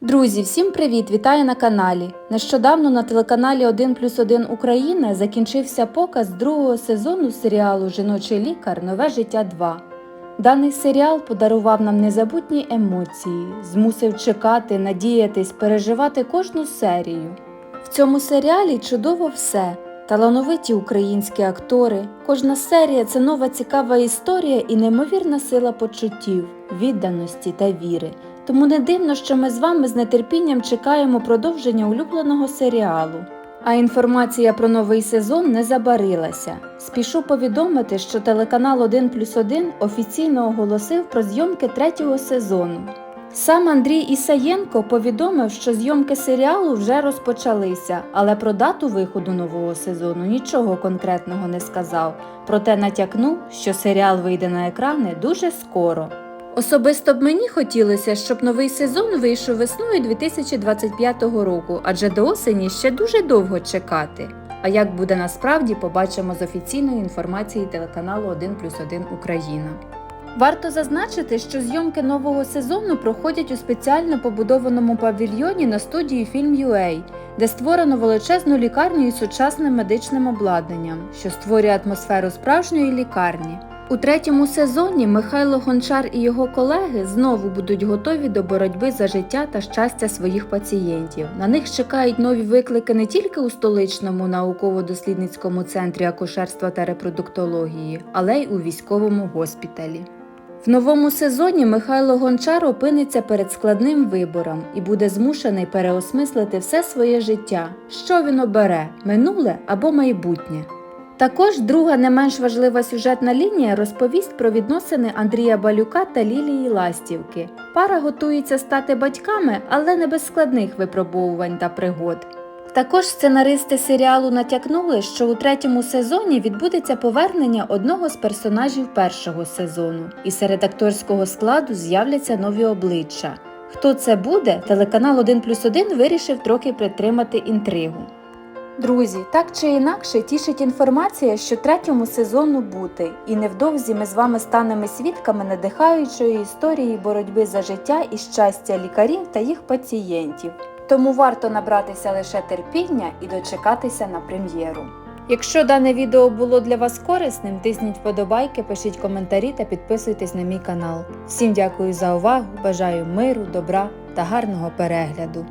Друзі, всім привіт! Вітаю на каналі. Нещодавно на телеканалі 1 плюс 1 Україна закінчився показ другого сезону серіалу Жіночий лікар Нове життя 2. Даний серіал подарував нам незабутні емоції, змусив чекати, надіятись, переживати кожну серію. В цьому серіалі чудово все. Талановиті українські актори. Кожна серія це нова цікава історія і неймовірна сила почуттів, відданості та віри. Тому не дивно, що ми з вами з нетерпінням чекаємо продовження улюбленого серіалу. А інформація про новий сезон не забарилася. Спішу повідомити, що телеканал 1 плюс 1 офіційно оголосив про зйомки третього сезону. Сам Андрій Ісаєнко повідомив, що зйомки серіалу вже розпочалися, але про дату виходу нового сезону нічого конкретного не сказав, проте натякнув, що серіал вийде на екрани дуже скоро. Особисто б мені хотілося, щоб новий сезон вийшов весною 2025 року, адже до осені ще дуже довго чекати. А як буде насправді, побачимо з офіційної інформації телеканалу 1 плюс 1 Україна. Варто зазначити, що зйомки нового сезону проходять у спеціально побудованому павільйоні на студії Film.ua, де створено величезну лікарню із сучасним медичним обладнанням, що створює атмосферу справжньої лікарні. У третьому сезоні Михайло Гончар і його колеги знову будуть готові до боротьби за життя та щастя своїх пацієнтів. На них чекають нові виклики не тільки у столичному науково-дослідницькому центрі акушерства та репродуктології, але й у військовому госпіталі. В новому сезоні Михайло Гончар опиниться перед складним вибором і буде змушений переосмислити все своє життя, що він обере минуле або майбутнє. Також друга не менш важлива сюжетна лінія розповість про відносини Андрія Балюка та Лілії Ластівки. Пара готується стати батьками, але не без складних випробовувань та пригод. Також сценаристи серіалу натякнули, що у третьому сезоні відбудеться повернення одного з персонажів першого сезону, і серед акторського складу з'являться нові обличчя. Хто це буде, телеканал 1 плюс 1 вирішив трохи притримати інтригу. Друзі, так чи інакше тішить інформація, що третьому сезону бути, і невдовзі ми з вами станемо свідками надихаючої історії боротьби за життя і щастя лікарів та їх пацієнтів. Тому варто набратися лише терпіння і дочекатися на прем'єру. Якщо дане відео було для вас корисним, тисніть вподобайки, пишіть коментарі та підписуйтесь на мій канал. Всім дякую за увагу, бажаю миру, добра та гарного перегляду.